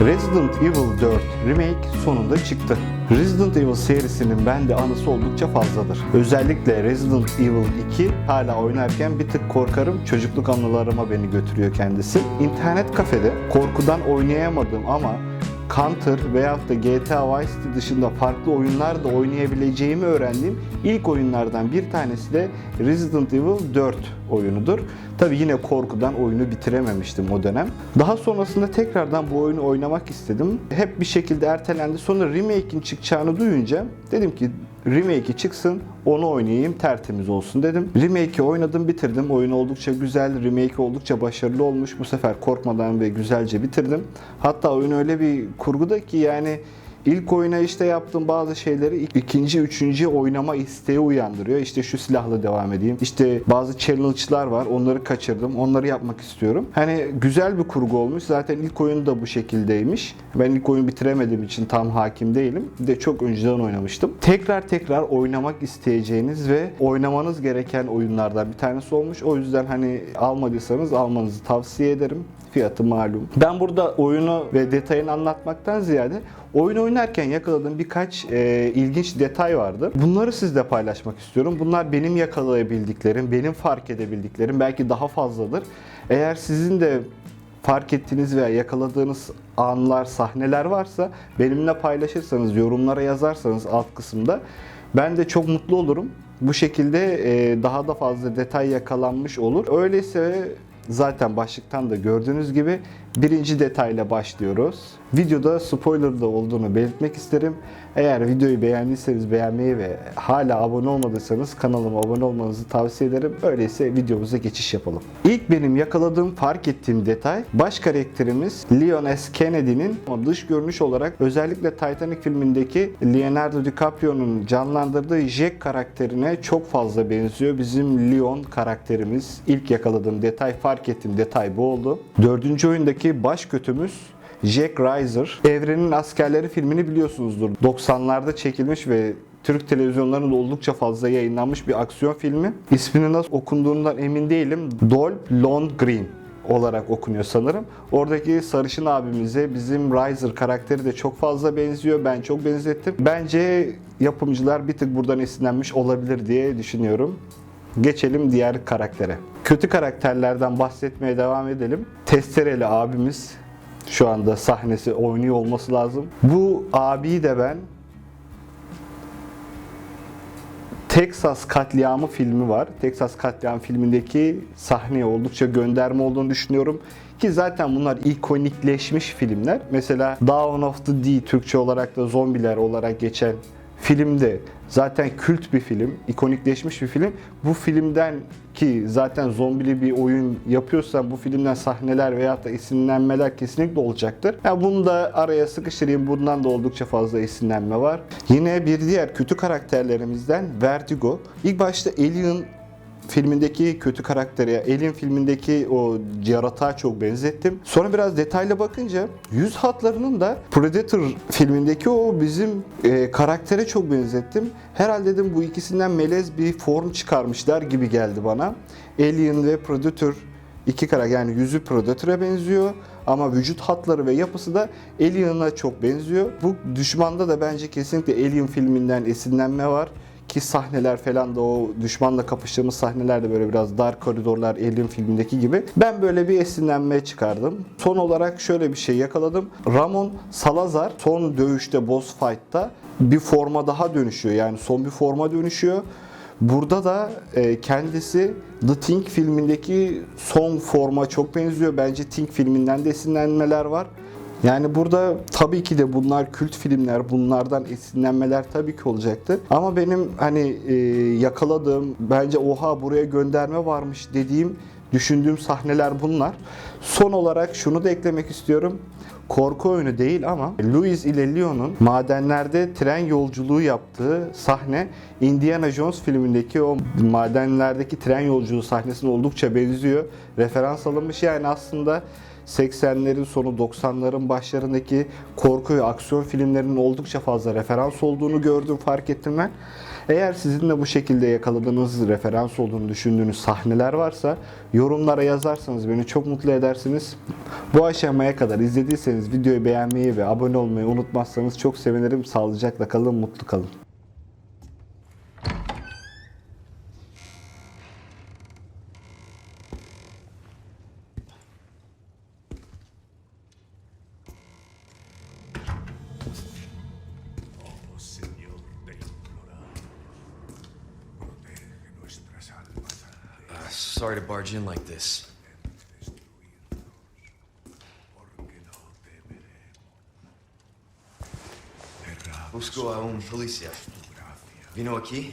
Resident Evil 4 Remake sonunda çıktı. Resident Evil serisinin bende anısı oldukça fazladır. Özellikle Resident Evil 2 hala oynarken bir tık korkarım. Çocukluk anılarıma beni götürüyor kendisi. İnternet kafede korkudan oynayamadığım ama Counter veyahut da GTA Vice City dışında farklı oyunlar da oynayabileceğimi öğrendiğim ilk oyunlardan bir tanesi de Resident Evil 4 oyunudur. Tabi yine korkudan oyunu bitirememiştim o dönem. Daha sonrasında tekrardan bu oyunu oynamak istedim. Hep bir şekilde ertelendi. Sonra remake'in çıkacağını duyunca dedim ki remake'i çıksın onu oynayayım tertemiz olsun dedim. Remake'i oynadım bitirdim. Oyun oldukça güzel. Remake oldukça başarılı olmuş. Bu sefer korkmadan ve güzelce bitirdim. Hatta oyun öyle bir kurguda ki yani İlk oyuna işte yaptığım bazı şeyleri ik- ikinci, üçüncü oynama isteği uyandırıyor. İşte şu silahla devam edeyim. İşte bazı challenge'lar var. Onları kaçırdım. Onları yapmak istiyorum. Hani güzel bir kurgu olmuş. Zaten ilk oyun da bu şekildeymiş. Ben ilk oyunu bitiremediğim için tam hakim değilim. Bir de çok önceden oynamıştım. Tekrar tekrar oynamak isteyeceğiniz ve oynamanız gereken oyunlardan bir tanesi olmuş. O yüzden hani almadıysanız almanızı tavsiye ederim. Fiyatı malum. Ben burada oyunu ve detayını anlatmaktan ziyade oyun oynarken yakaladığım birkaç e, ilginç detay vardı. Bunları sizle paylaşmak istiyorum. Bunlar benim yakalayabildiklerim, benim fark edebildiklerim belki daha fazladır. Eğer sizin de fark ettiğiniz veya yakaladığınız anlar, sahneler varsa benimle paylaşırsanız, yorumlara yazarsanız alt kısımda ben de çok mutlu olurum. Bu şekilde e, daha da fazla detay yakalanmış olur. Öyleyse zaten başlıktan da gördüğünüz gibi birinci detayla başlıyoruz. Videoda spoiler da olduğunu belirtmek isterim. Eğer videoyu beğendiyseniz beğenmeyi ve hala abone olmadıysanız kanalıma abone olmanızı tavsiye ederim. Öyleyse videomuza geçiş yapalım. İlk benim yakaladığım, fark ettiğim detay baş karakterimiz Leon S. Kennedy'nin dış görünüş olarak özellikle Titanic filmindeki Leonardo DiCaprio'nun canlandırdığı Jack karakterine çok fazla benziyor. Bizim Leon karakterimiz. İlk yakaladığım detay, fark ettiğim detay bu oldu. Dördüncü oyundaki baş kötümüz Jack Reiser. Evrenin Askerleri filmini biliyorsunuzdur. 90'larda çekilmiş ve Türk televizyonlarında oldukça fazla yayınlanmış bir aksiyon filmi. İsmini nasıl okunduğundan emin değilim. Dolph Lundgren olarak okunuyor sanırım. Oradaki sarışın abimize bizim Riser karakteri de çok fazla benziyor. Ben çok benzettim. Bence yapımcılar bir tık buradan esinlenmiş olabilir diye düşünüyorum. Geçelim diğer karaktere. Kötü karakterlerden bahsetmeye devam edelim. Testereli abimiz şu anda sahnesi oynuyor olması lazım. Bu abiyi de ben Texas Katliamı filmi var. Texas Katliamı filmindeki sahneye oldukça gönderme olduğunu düşünüyorum. Ki zaten bunlar ikonikleşmiş filmler. Mesela Dawn of the Dead Türkçe olarak da zombiler olarak geçen filmde zaten kült bir film, ikonikleşmiş bir film. Bu filmden ki zaten zombili bir oyun yapıyorsan bu filmden sahneler veya da esinlenmeler kesinlikle olacaktır. Ya bunu da araya sıkıştırayım. Bundan da oldukça fazla esinlenme var. Yine bir diğer kötü karakterlerimizden Vertigo. İlk başta Alien filmindeki kötü karakteri, Alien filmindeki o yaratığa çok benzettim. Sonra biraz detaylı bakınca yüz hatlarının da Predator filmindeki o bizim e, karaktere çok benzettim. Herhalde dedim bu ikisinden melez bir form çıkarmışlar gibi geldi bana. Alien ve Predator iki karakter yani yüzü Predator'a benziyor ama vücut hatları ve yapısı da Alien'a çok benziyor. Bu düşmanda da bence kesinlikle Alien filminden esinlenme var ki sahneler falan da o düşmanla kapıştığımız sahneler de böyle biraz dar koridorlar Alien filmindeki gibi. Ben böyle bir esinlenme çıkardım. Son olarak şöyle bir şey yakaladım. Ramon Salazar son dövüşte boss fight'ta bir forma daha dönüşüyor. Yani son bir forma dönüşüyor. Burada da e, kendisi The Thing filmindeki son forma çok benziyor. Bence Thing filminden de esinlenmeler var. Yani burada tabii ki de bunlar kült filmler, bunlardan esinlenmeler tabii ki olacaktır. Ama benim hani e, yakaladığım, bence oha buraya gönderme varmış dediğim, düşündüğüm sahneler bunlar. Son olarak şunu da eklemek istiyorum. Korku oyunu değil ama Louis ile Leon'un madenlerde tren yolculuğu yaptığı sahne Indiana Jones filmindeki o madenlerdeki tren yolculuğu sahnesine oldukça benziyor. Referans alınmış yani aslında 80'lerin sonu 90'ların başlarındaki korku ve aksiyon filmlerinin oldukça fazla referans olduğunu gördüm, fark ettim ben. Eğer sizin de bu şekilde yakaladığınız, referans olduğunu düşündüğünüz sahneler varsa yorumlara yazarsanız beni çok mutlu edersiniz. Bu aşamaya kadar izlediyseniz videoyu beğenmeyi ve abone olmayı unutmazsanız çok sevinirim. Sağlıcakla kalın, mutlu kalın. Sorry to barge in like this. Busco a un policía. Vino aquí?